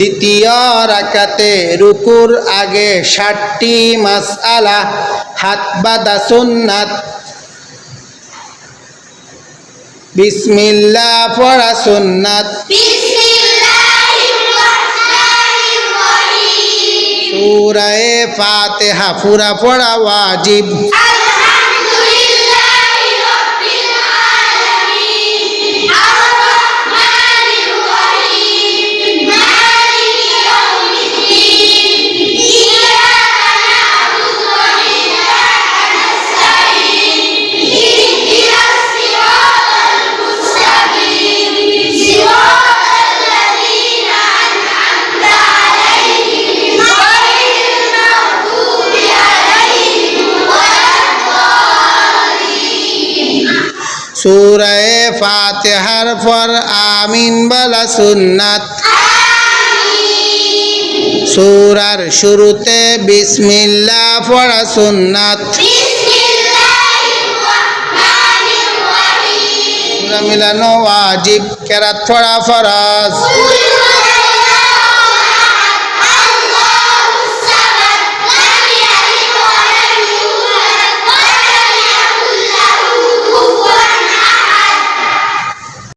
দ্বিতীয় রাকাতে রুকুর আগে ষাটটি মাস আলা হাত বাদা সুন্নাত। বিসমিল্লা পড়া সুন্নাত। সুরায়ে ফাতেহা পুরা পড়া ওয়াজিব। সুরায়ে ফাতেহার পর আমিন বলা সুন্নাত। সুরার শুরুতে বিসমিল্লা পড়া সুন্নাত। মিলানো ওয়াজিব, কেরাত পড়া ফরাজ।